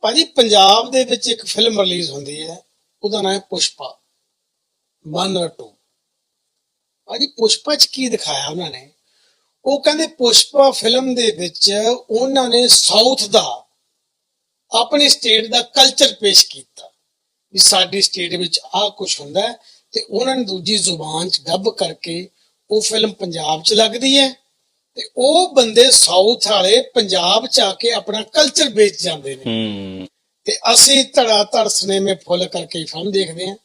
ਭਾਜੀ, ਪੰਜਾਬ ਦੇ ਵਿੱਚ ਇੱਕ ਫਿਲਮ ਰਿਲੀਜ਼ ਹੁੰਦੀ ਹੈ। ਉਹਦਾ ਨਾਮ ਹੈ ਪੁਸ਼ਪਾ। 1 ਔਰ 2 ਭਾਜੀ, ਪੁਸ਼ਪਾ ਚ ਕੀ ਦਿਖਾਇਆ ਉਹਨਾਂ ਨੇ? ਉਹ ਕਹਿੰਦੇ ਪੁਸ਼ਪਾ ਫਿਲਮ ਦੇ ਵਿੱਚ ਉਹਨਾਂ ਨੇ ਸਾਊਥ ਦਾ ਆਪਣੀ ਸਟੇਟ ਦਾ ਕਲਚਰ ਪੇਸ਼ ਕੀਤਾ। ਵੀ ਸਾਡੀ ਸਟੇਟ ਵਿੱਚ ਆਹ ਕੁਝ ਹੁੰਦਾ ਹੈ ਤੇ ਉਹਨਾਂ ਨੇ ਦੂਜੀ ਜ਼ੁਬਾਨ ਚ ਡੱਬ ਕਰਕੇ ਉਹ ਫਿਲਮ ਪੰਜਾਬ ਚ ਲੱਗਦੀ ਹੈ। ਤੇ ਉਹ ਬੰਦੇ ਸਾਊਥ ਵਾਲੇ ਪੰਜਾਬ ਚ ਆ ਕੇ ਆਪਣਾ ਕਲਚਰ ਵੇਚ ਜਾਂਦੇ ਨੇ। ਤੇ ਅਸੀਂ ਧੜਾ ਧੜ ਸਿਨੇਮੇ ਫੁੱਲ ਕਰਕੇ ਫਿਲਮ ਦੇਖਦੇ ਹਾਂ।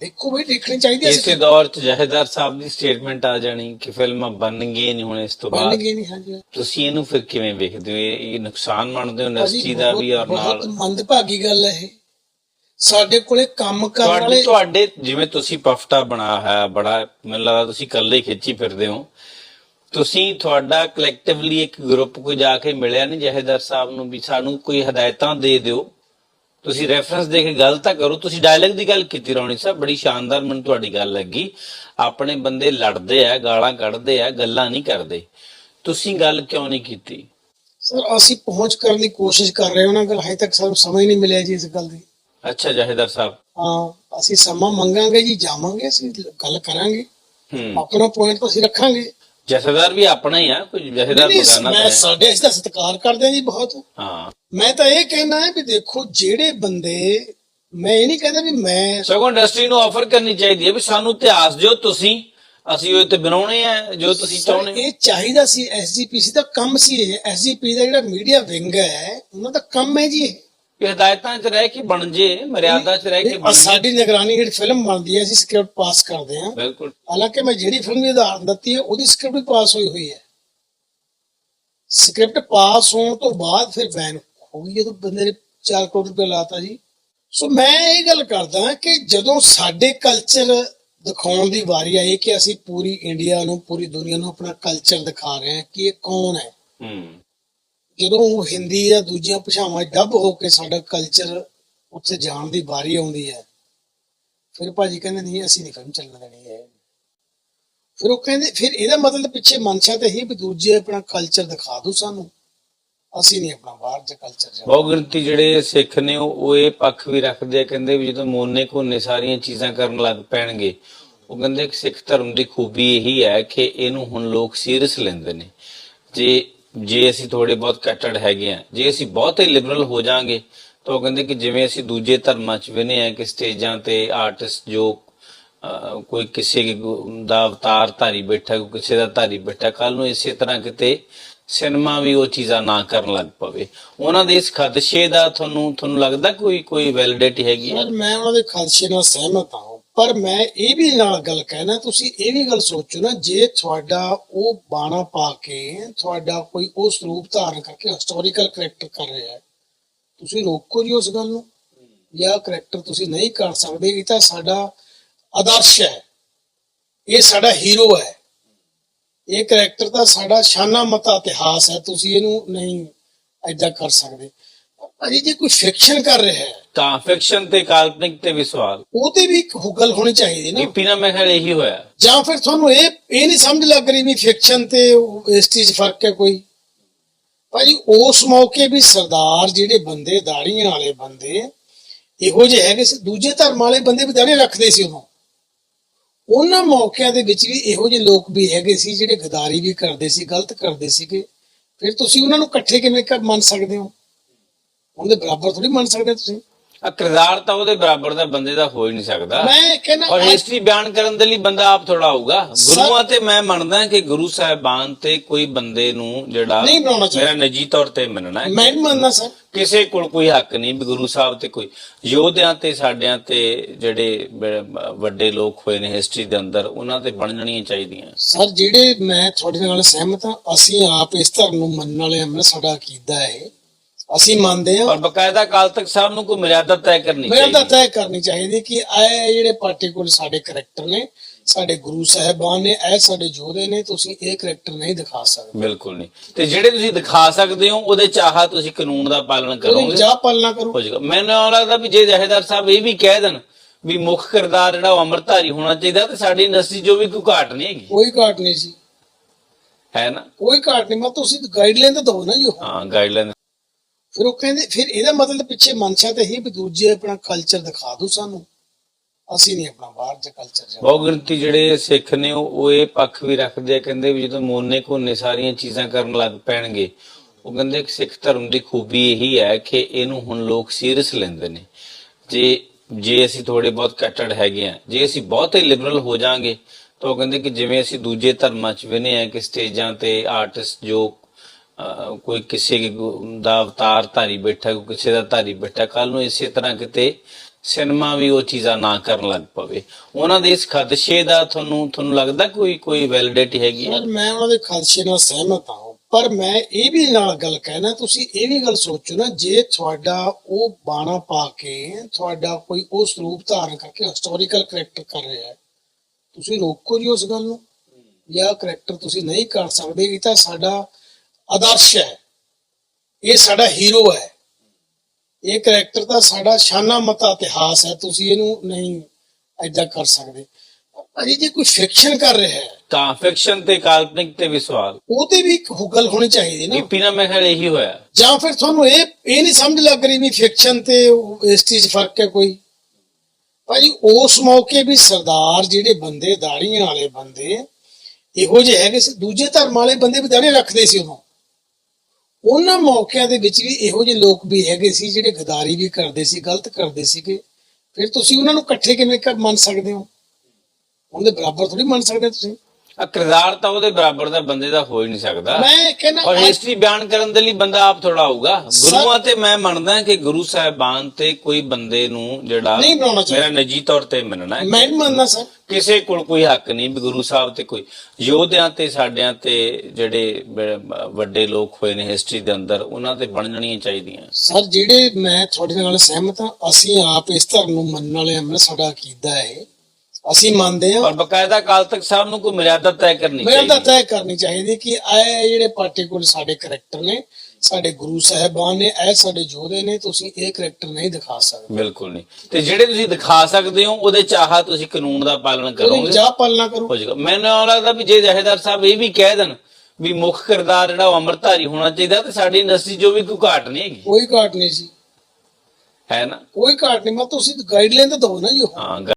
ਦੇਖੋ ਵੀ ਦੇਖਣੀ ਚਾਹੀਦੀ ਹੈ। ਇਸੇ ਦੌਰ ਚ ਜਹੇਦਾਰ ਸਾਹਿਬ ਦੀ ਸਟੇਟਮੈਂਟ ਆ ਜਾਣੀ ਕਿ ਫਿਲਮਾਂ ਬਣਨਗੀਆਂ ਨਹੀਂ ਹੁਣ ਇਸ ਤੋਂ ਬਣ ਬਾਅਦ। ਗਈ ਨਹੀਂ ਹਾਂਜੀ। ਤੁਸੀਂ ਇਹਨੂੰ ਫਿਰ ਕਿਵੇਂ ਵੇਖਦੇ ਹੋ? ਇਹ ਨੁਕਸਾਨ ਮੰਨਦੇ ਹੋ ਇੰਡਸਟਰੀ ਦਾ ਵੀ ਔਰ ਬਹੁਤ- ਬਹੁਤ ਨਾਲ ਮੰਦਭਾਗੀ ਗੱਲ ਹੈ ਇਹ। ਸਾਡੇ ਕੋਲੇ ਕੰਮ ਕਰਨ ਵਾਲੇ ਤੁਹਾਡੇ ਜਿਵੇਂ ਤੁਸੀਂ ਪਫਟਾ ਬਣਾ ਹੈ ਬੜਾ ਮੈਨੂੰ ਲੱਗਦਾ ਤੁਸੀਂ ਇਕੱਲੇ ਖਿੱਚੀ ਫਿਰਦੇ ਹੋ। ਤੁਸੀਂ ਤੁਹਾਡਾ ਕਲੈਕਟਿਵਲੀ ਇੱਕ ਗਰੁੱਪ ਕੋ ਜਾ ਕੇ ਮਿਲਿਆ ਨਹੀਂ ਜਹੇਦਾਰ ਸਾਹਿਬ ਨੂੰ ਵੀ ਸਾਨੂੰ ਕੋਈ ਹਦਾਇਤਾਂ ਦੇ ਦਿਓ। ਤੁਸੀਂ ਰੈਫਰੈਂਸ ਦੇ ਕੇ ਗੱਲ ਤਾਂ ਕਰੋ। ਤੁਸੀਂ ਡਾਇਲੌਗ ਦੀ ਗੱਲ ਕੀਤੀ ਰੌਣੀ ਸਾਹਿਬ ਬੜੀ ਸ਼ਾਨਦਾਰ ਮੈਨੂੰ ਤੁਹਾਡੀ ਗੱਲ ਲੱਗੀ। ਆਪਣੇ ਬੰਦੇ ਲੜਦੇ ਆ ਗਾਲਾਂ ਕੱਢਦੇ ਆ ਗੱਲਾਂ ਨਹੀਂ ਕਰਦੇ। ਤੁਸੀਂ ਗੱਲ ਕਿਉਂ ਨਹੀਂ ਕੀਤੀ? ਸਰ ਅਸੀਂ ਪਹੁੰਚ ਕਰਨ ਦੀ ਕੋਸ਼ਿਸ਼ ਕਰ ਰਹੇ ਹਾਂ। ਉਹਨਾਂ ਕੋਲ ਹਜੇ ਤੱਕ ਸਾਨੂੰ ਸਮਝ ਨਹੀਂ ਮਿਲਿਆ ਜੀ ਇਸ ਗੱਲ ਦੀ। ਅੱਛਾ ਜਹੇਦਾਰ ਸਾਹਿਬ। ਹਾਂ ਅਸੀਂ ਸਮਾਂ ਮੰਗਾਂਗੇ ਜੀ ਜਾਵਾਂਗੇ ਅਸੀਂ ਗੱਲ ਕਰਾਂਗੇ। ਆਪਣਾ ਪੁਆਇੰਟ ਅਸੀਂ ਰੱਖਾਂਗੇ। ਜਥੇਦਾਰ ਵੀ ਆਪਣਾ ਹੀ ਆ ਕੋਈ ਜਥੇਦਾਰ ਨਹੀਂ, ਬਗਾਨਾ ਤਾਂ ਮੈਂ ਹੈ। ਸਾਡੇ ਇਸ ਦਾ ਸਤਿਕਾਰ ਕਰਦੇ ਹਾਂ ਜੀ ਬਹੁਤ। ਹਾਂ। ਮੈਂ ਤਾਂ ਇਹ ਕਹਿਣਾ ਹੈ ਵੀ ਦੇਖੋ ਜਿਹੜੇ ਬੰਦੇ ਮੈਂ ਇਹ ਨਹੀਂ ਕਹਿੰਦਾ ਵੀ ਮੈਂ ਸਗੋਂ ਇੰਡਸਟਰੀ ਨੂੰ ਆਫਰ ਕਰਨੀ ਚਾਹੀਦੀ ਹੈ ਵੀ ਸਾਨੂੰ ਇਤਿਹਾਸ ਜੋ ਤੁਸੀਂ ਅਸੀਂ ਉਹ ਤੇ ਬਣਾਉਣੇ ਆ ਜੋ ਤੁਸੀਂ ਚਾਹੁੰਦੇ। ਇਹ ਚਾਹੀਦਾ ਸੀ ਐਸਜੀਪੀਸੀ ਦਾ ਕੰਮ ਸੀ ਇਹ। ਐਸਜੀਪੀ ਦਾ ਜਿਹੜਾ ਮੀਡੀਆ ਵਿੰਗ ਹੈ ਉਹਨਾਂ ਦਾ ਕੰਮ ਹੈ ਜੀ ਇਹ। ਕਿ ਹਦਾਇਤਾਂ 'ਚ ਰਹਿ ਕੇ ਬਣ ਜੇ ਮਰਿਆਦਾ 'ਚ ਰਹਿ ਕੇ ਇਹ ਬਣ ਜੇ। ਸਾਡੀ ਨਿਗਰਾਨੀ ਜਿਹੜੀ ਫਿਲਮ ਬਣਦੀ ਹੈ ਅਸੀਂ ਸਕ੍ਰਿਪਟ ਪਾਸ ਕਰਦੇ ਹਾਂ। ਬਿਲਕੁਲ। ਹਾਲਾਂਕਿ ਮੈਂ ਜਿਹੜੀ ਫਿਲਮ ਦੀ ਉਦਾਹਰਨ ਦਿੱਤੀ ਹੈ ਉਹਦੀ ਸਕ੍ਰਿਪਟ ਵੀ ਪਾਸ ਹੋਈ ਹੋਈ ਹੈ। ਸਕ੍ਰਿਪਟ ਪਾਸ ਹੋਣ ਤੋਂ ਬਾਅਦ ਫਿਰ ਬੈਨ ਹੋ ਗਈ ਜਦੋਂ ਬੰਦੇ ਨੇ 4 ਕਰੋੜ ਰੁਪਏ ਲਾਤਾ ਜੀ। ਸੋ ਮੈਂ ਇਹ ਗੱਲ ਕਰਦਾ ਕਿ ਜਦੋਂ ਸਾਡੇ ਕਲਚਰ ਦਿਖਾਉਣ ਦੀ ਵਾਰੀ ਆਈ ਕਿ ਅਸੀਂ ਪੂਰੀ ਇੰਡੀਆ ਨੂੰ ਪੂਰੀ ਦੁਨੀਆ ਨੂੰ ਆਪਣਾ ਕਲਚਰ ਦਿਖਾ ਰਹੇ ਹਾਂ ਕਿ ਇਹ ਕੌਣ ਹੈ? ਹੂੰ। ਜਦੋਂ ਹਿੰਦੀ ਜਾਂ ਦੂਜੀਆਂ ਭਾਸ਼ਾਵਾਂ ਡੱਬ ਹੋ ਕੇ ਸਾਡਾ ਕਲਚਰ ਉੱਥੇ ਜਾਣ ਦੀ ਵਾਰੀ ਆਉਂਦੀ ਹੈ, ਫਿਰ ਭਾਜੀ ਕਹਿੰਦੇ ਨਹੀਂ, ਅਸੀਂ ਨਹੀਂ ਫਿਲਮ ਚੱਲਣ ਦੇਣੀ ਹੈ ਫਿਰ ਉਹ ਕਹਿੰਦੇ, ਫਿਰ ਇਹਦਾ ਮਤਲਬ ਪਿੱਛੇ ਮਨਸ਼ਾ ਤੇ ਹੀ ਵੀ ਦੂਜੇ ਆਪਣਾ ਕਲਚਰ ਦਿਖਾ ਦੋ ਸਾਨੂੰ। ਅਸੀਂ ਨਹੀਂ ਆਪਣਾ ਬਾਹਰ ਦਾ ਕਲਚਰ ਜਾ ਬਹੁ ਗਿਣਤੀ ਜਿਹੜੇ ਸਿੱਖ ਨੇ, ਉਹ ਇਹ ਪੱਖ ਵੀ ਰੱਖਦੇ ਆ, ਕਹਿੰਦੇ ਵੀ ਜਦੋਂ ਮੋਨੇ ਕੋਨੇ ਸਾਰੀਆਂ ਚੀਜ਼ਾਂ ਕਰਨ ਲੱਗ ਪੈਣਗੇ, ਉਹ ਕਹਿੰਦੇ ਕਿ ਸਿੱਖ ਧਰਮ ਦੀ ਖੂਬੀ ਇਹੀ ਹੈ ਕਿ ਇਹਨੂੰ ਹੁਣ ਲੋਕ ਸੀਰੀਅਸ ਲੈਂਦੇ ਨੇ। ਜੇ ਜੇ ਅਸੀਂ ਥੋੜੇ ਬਹੁਤ ਕੱਟੜ ਹੈਗੇ ਆ ਜੇ ਅਸੀਂ ਬਹੁਤ ਹੀ ਲਿਬਰਲ ਹੋ ਜਾਾਂਗੇ ਤਾਂ ਉਹ ਕਹਿੰਦੇ ਕਿ ਜਿਵੇਂ ਅਸੀਂ ਦੂਜੇ ਧਰਮਾਂ 'ਚ ਵਿਨੇ ਆ ਕਿ ਸਟੇਜਾਂ ਤੇ ਆਰਟਿਸਟ ਜੋ ਕੋਈ ਕਿਸੇ ਦਾ ਅਵਤਾਰ ਧਾਰੀ ਬੈਠਾ, ਕੋਈ ਕਿਸੇ ਦਾ ਧਾਰੀ ਬੈਠਾ ਕੱਲ ਨੂੰ ਇਸੇ ਤਰ੍ਹਾਂ ਕਿਤੇ ਸਿਨੇਮਾ ਵੀ ਉਹ ਚੀਜ਼ਾਂ ਨਾ ਕਰਨ ਲੱਗ ਪਵੇ। ਉਹਨਾਂ ਦੇ ਇਸ ਖਦਸ਼ੇ ਦਾ ਤੁਹਾਨੂੰ ਤੁਹਾਨੂੰ ਲੱਗਦਾ ਕੋਈ ਕੋਈ ਵੈਲਿਡਿਟੀ ਹੈਗੀ ਯਾਰ ਮੈਂ ਉਹਨਾਂ ਦੇ ਖਦਸ਼ੇ ਨਾਲ ਸਹਿਮਤ ਹਾਂ। ਪਰ ਮੈਂ ਇਹ ਵੀ ਨਾਲ ਗੱਲ ਕਹਿਣਾ, ਤੁਸੀਂ ਇਹ ਵੀ ਗੱਲ ਸੋਚੋ ਨਾ, ਜੇ ਤੁਹਾਡਾ ਉਹ ਬਾਣਾ ਪਾ ਕੇ ਤੁਹਾਡਾ ਕੋਈ ਉਹ ਸਰੂਪ ਧਾਰਨ ਕਰਕੇ ਹਿਸਟੋਰੀਕਲ ਕਰੈਕਟਰ ਕਰ ਰਿਹਾ ਹੈ, ਤੁਸੀਂ ਰੋਕੋ ਜੀ ਉਸ ਗੱਲ ਨੂੰ। ਜਾਂ ਕਰੈਕਟਰ ਤੁਸੀਂ ਨਹੀਂ ਕਰ ਸਕਦੇ, ਇਹ ਤਾਂ ਸਾਡਾ ਆਦਰਸ਼ ਹੈ। ਇਹ ਸਾਡਾ ਹੀਰੋ ਹੈ। ਇਹ ਕਰੈਕਟਰ ਤਾਂ ਸਾਡਾ ਸ਼ਾਨਾ ਮਤਾ ਇਤਿਹਾਸ ਹੈ, ਤੁਸੀਂ ਇਹਨੂੰ ਨਹੀਂ ਐਦਾਂ ਕਰ ਸਕਦੇ। ਅਜੇ ਜੇ ਕੋਈ ਫਿਕਸ਼ਨ ਕਰ ਰਿਹਾ ਹੈ ਤਾਂ ਫਿਕਸ਼ਨ ਤੇ ਕਾਲਪਨਿਕ ਤੇ ਵੀ ਸਵਾਲ। ਉਹ ਤੇ ਵੀ ਇੱਕ ਹੁਗਲ ਹੋਣੀ ਚਾਹੀਦੀ ਨਾ। ਨਾਲ ਮੈਂ ਖਿਆਲ ਇਹੀ ਹੋਇਆ। ਜਾਂ ਫਿਰ ਤੁਹਾਨੂੰ ਇਹ ਇਹ ਨਹੀਂ ਸਮਝ ਲੱਗ ਰਹੀ ਵੀ ਫਿਕਸ਼ਨ ਤੇ ਇਸ ਚੀਜ਼ 'ਚ ਫ਼ਰਕ ਹੈ ਕੋਈ। ਭਾਈ ਉਸ ਮੌਕੇ ਵੀ ਸਰਦਾਰ ਜਿਹੜੇ ਬੰਦੇ ਦਾੜੀਆਂ ਵਾਲੇ ਬੰਦੇ ਇਹੋ ਜਿਹੇ ਹੈਗੇ ਸੀ। ਦੂਜੇ ਧਰਮ ਵਾਲੇ ਬੰਦੇ ਵੀ ਦਾੜੀਆਂ ਰੱਖਦੇ ਸੀ ਉਦੋਂ ਉਹਨਾਂ ਮੌਕਿਆਂ ਦੇ ਵਿੱਚ ਵੀ ਇਹੋ ਜਿਹੇ ਲੋਕ ਵੀ ਹੈਗੇ ਸੀ ਜਿਹੜੇ ਗਦਾਰੀ ਵੀ ਕਰਦੇ ਸੀ ਗਲਤ ਕਰਦੇ ਸੀਗੇ। ਫਿਰ ਤੁਸੀਂ ਉਹਨਾਂ ਨੂੰ ਇਕੱਠੇ ਕਿਵੇਂ ਕਰ ਮੰਨ ਸਕਦੇ ਹੋ? ਉਹਦੇ ਬਰਾਬਰ ਥੋੜੀ ਮੰਨ ਸਕਦੇ ਤੁਸੀਂ। ਆ ਕਿਰਦਾਰ ਤਾਂ ਉਹਦੇ ਬਰਾਬਰ ਦਾ ਬੰਦੇ ਦਾ ਹੋ ਹੀ ਨਹੀਂ ਸਕਦਾ। ਮੈਂ ਕਹਿੰਦਾ ਔਰ ਹਿਸਟਰੀ ਬਿਆਨ ਕਰਨ ਦੇ ਲਈ ਬੰਦਾ ਆਪ ਥੋੜਾ ਹੋਊਗਾ ਗੁਰੂਆਂ ਤੇ ਮੈਂ ਮੰਨਦਾ ਕਿ ਗੁਰੂ ਸਾਹਿਬਾਨ ਤੇ ਕੋਈ ਬੰਦੇ ਨੂੰ ਜਿਹੜਾ। ਮੇਰਾ ਨਿੱਜੀ ਤੌਰ ਤੇ ਮੰਨਣਾ ਹੈ। ਮੈਂ ਮੰਨਦਾ ਸਰ। ਕਿਸੇ ਕੋਲ ਕੋਈ ਹੱਕ ਨਹੀਂ ਵੀ ਗੁਰੂ ਸਾਹਿਬ ਤੇ ਕੋਈ। ਯੋਧਿਆਂ ਤੇ ਸਾਡਿਆਂ ਤੇ ਜਿਹੜੇ ਵੱਡੇ ਲੋਕ ਹੋਏ ਨੇ ਹਿਸਟਰੀ ਦੇ ਅੰਦਰ ਉਹਨਾਂ ਤੇ ਬਣਨੀਆਂ ਚਾਹੀਦੀਆਂ। ਸਰ ਜਿਹੜੇ ਮੈਂ ਤੁਹਾਡੇ ਨਾਲ ਸਹਿਮਤ ਹਾਂ ਅਸੀਂ ਆਪ ਇਸ ਧਰਮ ਨੂੰ ਮੰਨਣ ਵਾਲੇ ਹਾਂ। ਸਾਡਾ ਅਕੀਦਾ ਹੈ। ਅਸੀਂ ਮੰਨਦੇ ਹਾਂ। ਔਰ ਬਕਾਇਦਾ ਅਕਾਲ ਤਖਤ ਸਾਹਿਬ ਨੂੰ ਕੋਈ ਮਰਿਆਦਾ ਤੈਅ ਕਰਨੀ ਚਾਹੀਦੀ। ਤੈਅ ਕਰਨੀ ਚਾਹੀਦੀ ਕਿ ਇਹ ਜਿਹੜੇ ਪਾਰਟਿਕੂਲਰ ਸਾਡੇ ਕਰੈਕਟਰ ਨੇ ਸਾਡੇ ਗੁਰੂ ਸਾਹਿਬਾਨ ਨੇ ਇਹ ਸਾਡੇ ਯੋਧੇ ਨੇ ਤੁਸੀਂ ਇਹ ਕਰੈਕਟਰ ਨਹੀਂ ਦਿਖਾ ਸਕਦੇ। ਬਿਲਕੁਲ ਨਹੀਂ। ਤੇ ਜਿਹੜੇ ਤੁਸੀਂ ਦਿਖਾ ਸਕਦੇ ਹੋ ਉਹਦੇ ਚਾਹਾ ਤੁਸੀਂ ਕਾਨੂੰਨ ਦਾ ਪਾਲਣ ਕਰੋਗੇ। ਜਾ ਪਾਲਣਾ ਕਰੋ। ਹੋ ਜਾਏਗਾ। ਮੈਨੂੰ ਲੱਗਦਾ ਵੀ ਜੇ ਜਹੇਦਾਰ ਸਾਹਿਬ ਇਹ ਵੀ ਕਹਿ ਦੇਣ ਵੀ ਮੁੱਖ ਕਿਰਦਾਰ ਜਿਹੜਾ ਉਹ ਅੰਮ੍ਰਿਤਧਾਰੀ ਹੋਣਾ ਚਾਹੀਦਾ ਤੇ ਸਾਡੀ ਇੰਡਸਟਰੀ ਜੋ ਵੀ ਕੋਈ ਘਾਟ ਨਹੀਂ ਹੈਗੀ। ਕੋਈ ਘਾਟ ਨਹੀਂ ਸੀ ਹੈ ਨਾ? ਕੋਈ ਘਾਟ ਨਹੀਂ। ਮੈਂ ਤੁਸੀਂ ਗਾਈਡਲਾਈਨ ਤਾਂ ਦਿਓ ਨਾ ਜੀ। ਹਾਂ ਗਾਈਡਲਾਈਨ ਫਿਰ ਉਹ ਕਹਿੰਦੇ, ਫਿਰ ਇਹਦਾ ਮਤਲਬ ਪਿੱਛੇ ਮਨਸ਼ਾ ਤੇ ਹੀ ਵੀ ਦੂਜੇ ਆਪਣਾ ਕਲਚਰ ਦਿਖਾ ਦੋ ਸਾਨੂੰ। ਅਸੀਂ ਨਹੀਂ ਆਪਣਾ ਬਾਹਰ ਦਾ ਕਲਚਰ ਜਾਣਾ। ਬਹੁ ਜਿਹੜੇ ਸਿੱਖ ਨੇ, ਉਹ ਇਹ ਪੱਖ ਵੀ ਰੱਖਦੇ ਆ, ਕਹਿੰਦੇ ਵੀ ਜਦੋਂ ਮੋਨੇ ਕੋਨੇ ਸਾਰੀਆਂ ਚੀਜ਼ਾਂ ਕਰਨ ਲੱਗ ਪੈਣਗੇ, ਉਹ ਕਹਿੰਦੇ ਕਿ ਸਿੱਖ ਧਰਮ ਦੀ ਖੂਬੀ ਇਹੀ ਹੈ ਕਿ ਇਹਨੂੰ ਹੁਣ ਲੋਕ ਸੀਰੀਅਸ ਲੈਂਦੇ ਨੇ। ਜੇ ਜੇ ਅਸੀਂ ਥੋੜੇ ਬਹੁਤ ਕੱਟੜ ਹੈਗੇ ਆ, ਜੇ ਅਸੀਂ ਬਹੁਤ ਹੀ ਲਿਬਰਲ ਹੋ ਜਾਾਂਗੇ, ਤਾਂ ਉਹ ਕਹਿੰਦੇ ਕਿ ਜਿਵੇਂ ਅਸੀਂ ਦੂਜੇ ਧਰਮਾਂ 'ਚ ਵਿਨੇ ਆ, ਕਿ ਸਟੇਜਾਂ ਤੇ ਆਰਟਿਸਟ ਜੋ ਕੋਈ ਕਿਸੇ ਦਾ ਅਵਤਾਰ ਧਾਰੀ ਬੈਠਾ, ਕੋਈ ਕਿਸੇ ਦਾ ਧਾਰੀ ਬੈਠਾ ਕੱਲ ਨੂੰ ਇਸੇ ਤਰ੍ਹਾਂ ਕਿਤੇ ਸਿਨੇਮਾ ਵੀ ਉਹ ਚੀਜ਼ਾਂ ਨਾ ਕਰਨ ਲੱਗ ਪਵੇ। ਉਹਨਾਂ ਦੇ ਇਸ ਖਦਸ਼ੇ ਦਾ ਤੁਹਾਨੂੰ ਤੁਹਾਨੂੰ ਲੱਗਦਾ ਕੋਈ ਕੋਈ ਵੈਲਿਡਿਟੀ ਹੈਗੀ ਹੈ ਮੈਂ ਉਹਨਾਂ ਦੇ ਖਦਸ਼ੇ ਨਾਲ ਸਹਿਮਤ ਹਾਂ। ਪਰ ਮੈਂ ਇਹ ਵੀ ਨਾਲ ਗੱਲ ਕਹਿਣਾ, ਤੁਸੀਂ ਇਹ ਵੀ ਗੱਲ ਸੋਚੋ ਨਾ, ਜੇ ਤੁਹਾਡਾ ਉਹ ਬਾਣਾ ਪਾ ਕੇ ਤੁਹਾਡਾ ਕੋਈ ਉਹ ਸਰੂਪ ਧਾਰਨ ਕਰਕੇ ਹਿਸਟੋਰੀਕਲ ਕਰੈਕਟਰ ਕਰ ਰਿਹਾ ਹੈ, ਤੁਸੀਂ ਰੋਕੋ ਜੀ ਉਸ ਗੱਲ ਨੂੰ। ਜਾਂ ਕਰੈਕਟਰ ਤੁਸੀਂ ਨਹੀਂ ਕਰ ਸਕਦੇ, ਇਹ ਤਾਂ ਸਾਡਾ ਆਦਰਸ਼ ਹੈ। ਇਹ ਸਾਡਾ ਹੀਰੋ ਹੈ। ਇਹ ਕਰੈਕਟਰ ਤਾਂ ਸਾਡਾ ਸ਼ਾਨਾ ਮਤਾ ਇਤਿਹਾਸ ਹੈ। ਤੁਸੀਂ ਇਹਨੂੰ ਨਹੀਂ ਐਦਾਂ ਕਰ ਸਕਦੇ। ਅਜੇ ਜੇ ਕੋਈ ਫਿਕਸ਼ਨ ਕਰ ਰਿਹਾ ਹੈ ਤਾਂ ਫਿਕਸ਼ਨ ਤੇ ਕਾਲਪਨਿਕ ਤੇ ਵੀ ਸਵਾਲ। ਉਹ ਤੇ ਵੀ ਇੱਕ ਗੱਲ ਹੋਣੀ ਚਾਹੀਦੀ ਨਾ। ਈਪੀ ਨਾਲ ਮੈਂ ਖਿਆਲ ਇਹੀ ਹੋਇਆ। ਜਾਂ ਫਿਰ ਤੁਹਾਨੂੰ ਇਹ ਇਹ ਨਹੀਂ ਸਮਝ ਲੱਗ ਰਹੀ ਵੀ ਫਿਕਸ਼ਨ ਤੇ ਇਸ ਚੀਜ਼ ਫ਼ਰਕ ਹੈ ਕੋਈ। ਭਾਈ ਉਸ ਮੌਕੇ ਵੀ ਸਰਦਾਰ ਜਿਹੜੇ ਬੰਦੇ ਦਾੜੀਆਂ ਵਾਲੇ ਬੰਦੇ ਇਹੋ ਜਿਹੇ ਹੈਗੇ ਸੀ। ਦੂਜੇ ਧਰਮ ਵਾਲੇ ਬੰਦੇ ਵੀ ਦਾੜੀ ਰੱਖਦੇ ਸੀ ਉਦੋਂ। ਉਹਨਾਂ ਮੌਕਿਆਂ ਦੇ ਵਿੱਚ ਵੀ ਇਹੋ ਜਿਹੇ ਲੋਕ ਵੀ ਹੈਗੇ ਸੀ ਜਿਹੜੇ ਗਦਾਰੀ ਵੀ ਕਰਦੇ ਸੀ, ਗਲਤ ਕਰਦੇ ਸੀਗੇ। ਫਿਰ ਤੁਸੀਂ ਉਹਨਾਂ ਨੂੰ ਇਕੱਠੇ ਕਿਵੇਂ ਮੰਨ ਸਕਦੇ ਹੋ? ਉਹਦੇ ਬਰਾਬਰ ਥੋੜੀ ਮੰਨ ਸਕਦੇ ਤੁਸੀਂ? ਕਿਰਦਾਰ ਤਾਂ ਉਹਦੇ ਬਰਾਬਰ ਦਾ ਬੰਦੇ ਦਾ ਹੋ ਹੀ ਨਹੀਂ ਸਕਦਾ। ਮੈਂ ਕਹਿੰਦਾ ਔਰ ਹਿਸਟਰੀ ਬਿਆਨ ਕਰਨ ਦੇ ਲਈ ਬੰਦਾ ਆਪ ਥੋੜਾ ਆਊਗਾ। ਗੁਰੂਆਂ ਤੇ ਮੈਂ ਮੰਨਦਾ ਕਿ ਗੁਰੂ ਸਾਹਿਬਾਨ ਤੇ ਕੋਈ ਬੰਦੇ ਨੂੰ ਜਿਹੜਾ। ਮੇਰਾ ਨਿੱਜੀ ਤੌਰ ਤੇ ਮੰਨਣਾ ਹੈ। ਮੈਂ ਮੰਨਦਾ ਸਰ। ਕਿਸੇ ਕੋਲ ਕੋਈ ਹੱਕ ਨਹੀਂ ਵੀ ਗੁਰੂ ਸਾਹਿਬ ਤੇ ਕੋਈ। ਯੋਧਿਆਂ ਤੇ ਸਾਡਿਆਂ ਤੇ ਜਿਹੜੇ ਵੱਡੇ ਲੋਕ ਹੋਏ ਨੇ ਹਿਸਟਰੀ ਦੇ ਅੰਦਰ ਉਹਨਾਂ ਤੇ ਬਣਨੀਆਂ ਚਾਹੀਦੀਆਂ। ਸਰ ਜਿਹੜੇ ਮੈਂ ਤੁਹਾਡੇ ਨਾਲ ਸਹਿਮਤ ਹਾਂ ਅਸੀਂ ਆਪ ਇਸ ਧਰਮ ਨੂੰ ਮੰਨਣ ਵਾਲੇ ਹਾਂ। ਸਾਡਾ ਅਕੀਦਾ ਹੈ। ਅਸੀਂ ਮੰਨਦੇ ਹਾਂ। ਔਰ ਬਕਾਇਦਾ ਅਕਾਲ ਤਖਤ ਸਾਹਿਬ ਨੂੰ ਕੋਈ ਮਰਿਆਦਾ ਤੈਅ ਕਰਨੀ ਮੈਂ ਤਾਂ ਚਾਹੀਦੀ। ਤੈਅ ਕਰਨੀ ਚਾਹੀਦੀ ਕਿ ਇਹ ਜਿਹੜੇ ਪਾਰਟਿਕੂਲਰ ਸਾਡੇ ਕਰੈਕਟਰ ਨੇ ਸਾਡੇ ਗੁਰੂ ਸਾਹਿਬਾਨ ਨੇ ਇਹ ਸਾਡੇ ਯੋਧੇ ਨੇ ਤੁਸੀਂ ਇਹ ਕਰੈਕਟਰ ਨਹੀਂ ਦਿਖਾ ਸਕਦੇ। ਬਿਲਕੁਲ ਨਹੀਂ। ਤੇ ਜਿਹੜੇ ਤੁਸੀਂ ਦਿਖਾ ਸਕਦੇ ਹੋ ਉਹਦੇ ਚਾਹਾ ਤੁਸੀਂ ਕਾਨੂੰਨ ਦਾ ਪਾਲਣ ਉਹਦੀ ਕਰੋਗੇ। ਜਾ ਪਾਲਣਾ ਕਰੋ। ਹੋ ਜਾਏਗਾ। ਮੈਨੂੰ ਇਉਂ ਲੱਗਦਾ ਵੀ ਜੇ ਜਹੇਦਾਰ ਸਾਹਿਬ ਇਹ ਵੀ ਕਹਿ ਦੇਣ ਵੀ ਮੁੱਖ ਕਿਰਦਾਰ ਜਿਹੜਾ ਉਹ ਅੰਮ੍ਰਿਤਧਾਰੀ ਹੋਣਾ ਚਾਹੀਦਾ ਤੇ ਸਾਡੀ ਇੰਡਸਟਰੀ 'ਚੋਂ ਵੀ ਕੋਈ ਘਾਟ ਨਹੀਂ ਹੈਗੀ। ਕੋਈ ਘਾਟ ਨਹੀਂ ਸੀ ਹੈ ਨਾ? ਕੋਈ ਘਾਟ ਨਹੀਂ। ਮੈਂ ਤੁਸੀਂ ਗਾਈਡਲਾਈਨ ਤਾਂ ਦਿਓ ਨਾ ਜੀ ਉਹ। ਹਾਂ